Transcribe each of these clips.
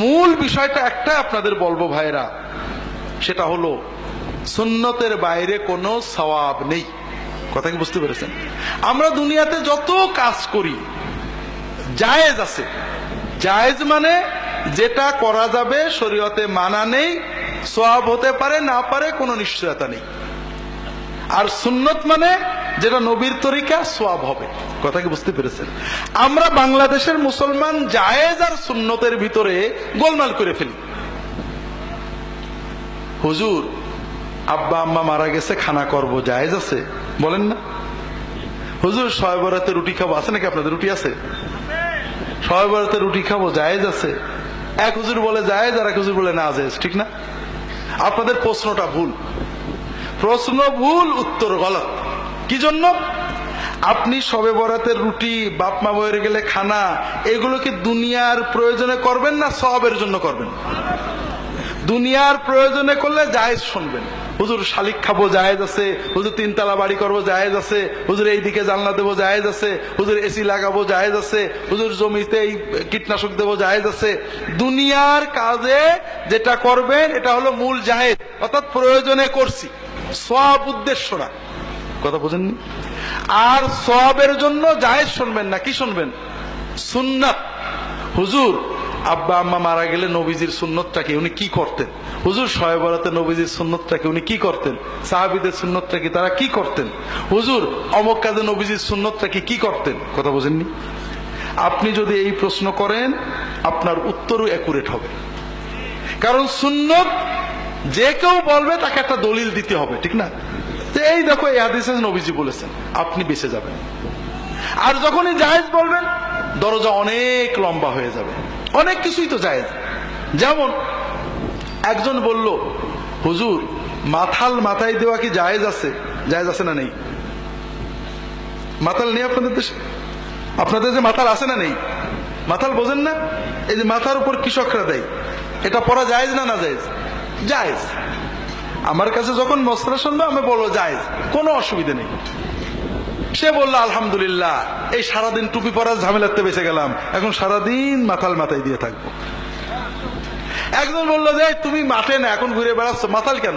মূল বিষয়টা একটা আপনাদের বলব ভাইরা সেটা হলো সুন্নতের বাইরে কোনো সওয়াব নেই। কথা কি বুঝতে পেরেছেন? আমরা দুনিয়াতে যত কাজ করি, জায়েজ আছে। জায়েজ মানে যেটা করা যাবে শরীয়তে মানা নেই, সওয়াব হতে পারে, না পারে কোনো নিশ্চয়তা নেই। আর সুন্নত মানে যেটা নবীর তরিকা সোয়াব হবে। কথা কি বুঝতে পেরেছেন? আমরা বাংলাদেশের মুসলমান জায়েজ আর সুন্নতের ভিতরে গোলমাল করে ফেলি। হুজুর, আব্বা, আম্মা মারা গেছে, খানা করব, জায়েজ আছে? বলেন না। হুজুর ছয় বরাতে রুটি খাব, আছে নাকি আপনাদের রুটি আছে? ছয় বরাতে রুটি খাব, জায়েজ আছে? এক হুজুর বলে জায়েজ আর এক হুজুর বলে না, জায়েজ, ঠিক না? আপনাদের প্রশ্নটা ভুল। প্রশ্ন ভুল, উত্তর গলত। কি জন্য? আপনি সবে বরাতের রুটি, বাপ মা বয়ে গেলে খানা, এগুলো কি দুনিয়ার প্রয়োজনে করবেন না সবের জন্য করবেন? দুনিয়ার প্রয়োজনে করলে জায়েজ শুনবেন। হুজুর শালিক খাব জায়েজ আছে, হুজুর তিনতলা বাড়ি করব জায়েজ আছে, হুজুর এই দিকে জানলা দেবো জায়েজ আছে, হুজুর এসি লাগাবো জায়েজ আছে, হুজুর জমিতে এই কীটনাশক দেবো জায়েজ আছে। দুনিয়ার কাজে যেটা করবেন, এটা হলো মূল জায়েজ, অর্থাৎ প্রয়োজনে করছি। সব উদ্দেশ্য না কথা বুঝেননি? আর সবের জন্য জায়েজ শুনবেন না, কি শুনবেন? সুন্নাত। হুজুর, আব্বা আম্মা মারা গেলে নবীজির সুন্নতটাকে উনি কি করতেন? হুজুর শয়ে বরাতে নবীজির সুন্নতটাকে উনি কি করতেন? সাহাবিদের সুন্নতটা কি? তারা কি করতেন? হুজুর, অমক কাজে নবীজির সুন্নতটাকে কি? করতেন? কথা বোঝেননি? আপনি যদি এই প্রশ্ন করেন, আপনার উত্তরও অ্যাকুরেট হবে। কারণ সুন্নত যে কেউ বলবে, তাকে একটা দলিল দিতে হবে, ঠিক না? যে, এই দেখো, এই হাদিসে নবীজি বলেছেন, আপনি বেঁচে যাবেন। আর যখনই জায়েজ বলবেন, দরজা অনেক লম্বা হয়ে যাবে। অনেক কিছুই তো জায়েজ। যেমন, একজন বলল, হুজুর, মাথাল মাথায় দেওয়া কি জায়েজ আছে? জায়েজ আছে না নেই? মাথাল নেই আপনাদের দেশে? আপনাদের যে মাথাল আছে না নেই? মাথাল বোঝেন না? এই যে মাথার উপর কৃষকরা দেয়, এটা পড়া জায়েজ না না জায়েজ? জায়েজ। আমার কাছে যখন মশলা শুনবে, আমি বলব, জায়েজ, কোনো অসুবিধা নেই। সে বলল, আলহামদুলিল্লাহ, এই সারাদিন টুপি পরার ঝামেলাতে বেঁচে গেলাম। এখন সারাদিন মাথাল মাথায় দিয়ে থাকব। একজন বলল যে তুমি মাঠে না, এখন ঘুরে বেড়াচ্ছ। মাথাল কেন?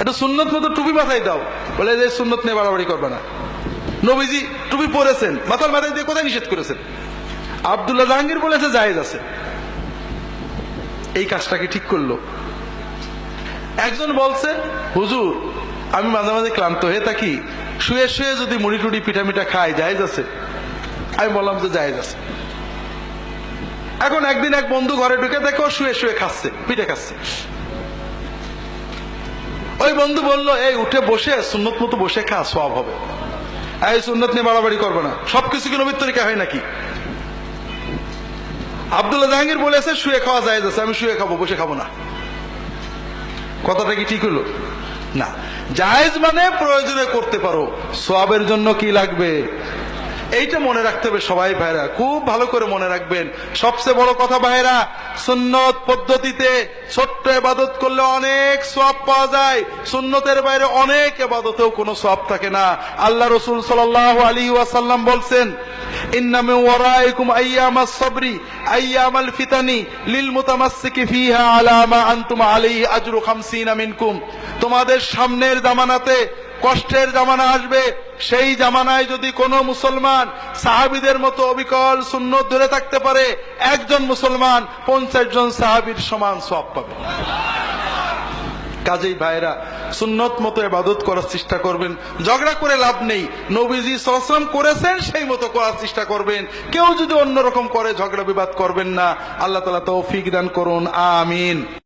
একটু সুন্নত মতো টুপি মাথায় দাও। বলে যে সুন্নত নিয়ে বাড়াবাড়ি করবে না। নবীজি, টুপি পরেছেন, মাথাল মাথায় দিয়ে কোথায় নিষেধ করেছেন? আবদুল্লাহ জাহাঙ্গীর বলেছে, জায়েজ আছে। এই কাজটাকে ঠিক করল? একজন বলছে, হুজুর, আমি মাঝে মাঝে ক্লান্ত হয়ে থাকি। শুয়ে শুয়ে যদি মুড়ি টুড়ি পিঠা মিঠা খাই, জায়েজ আছে? আমি বললাম যে জায়েজ আছে। এখন একদিন এক বন্ধু ঘরে ঢুকে দেখো শুয়ে শুয়ে খাচ্ছে, পিঠে খাচ্ছে। ওই বন্ধু বলল, এই, উঠে বসে, সুন্নত মতো বসে খা সব হবে। এই সুন্নত নিয়ে বাড়াবাড়ি করবে না। সবকিছু কি নবীর তরিকা হয় নাকি? আবদুল্লাহ জাহাঙ্গীর বলেছে, শুয়ে খাওয়া যায় আমি শুয়ে খাব, বসে খাব না। কথাটা কি ঠিক হলো? না। জায়েজ মানে প্রয়োজনে করতে পারো। সবের জন্য কি লাগবে? এইটা মনে রাখতে হবে সবাই ভাইরা। খুব ভালো করে মনে রাখবেন। সবচেয়ে বড় কথা ভাইরা, সুন্নত পদ্ধতিতে ছোট্ট এবাদত করলে অনেক সব পাওয়া যায়। সুন্নতের বাইরে অনেক এবাদতেও কোনো সব থাকে না। আল্লাহ রসুল সাল্লাহ আলী ওয়াসাল্লাম বলছেন আইয়ামাস সাবরি আইয়ামাল ফিতানি লিল মুতামাসসিকি ফিহা আলা মা আনতুম আলাইহি আজরু 50 মিনকুম তোমাদের সামনের জামানাতে কষ্টের জামানা আসবে। সেই জামানায় যদি কোনো মুসলমান সাহাবিদের মতো অবিকল শূন্য ধরে থাকতে পারে, একজন মুসলমান পঞ্চাশ জন সাহাবির সমান সব পাবে। কাজেই ভাইরা সুন্নত মতো এবাদত করার চেষ্টা করবেন। ঝগড়া করে লাভ নেই। নবীজি সশ্রম করেছেন, সেই মতো করার চেষ্টা করবেন। কেউ যদি অন্যরকম করে, ঝগড়া বিবাদ করবেন না। আল্লাহ তালা তৌফিক দান করুন। আমিন।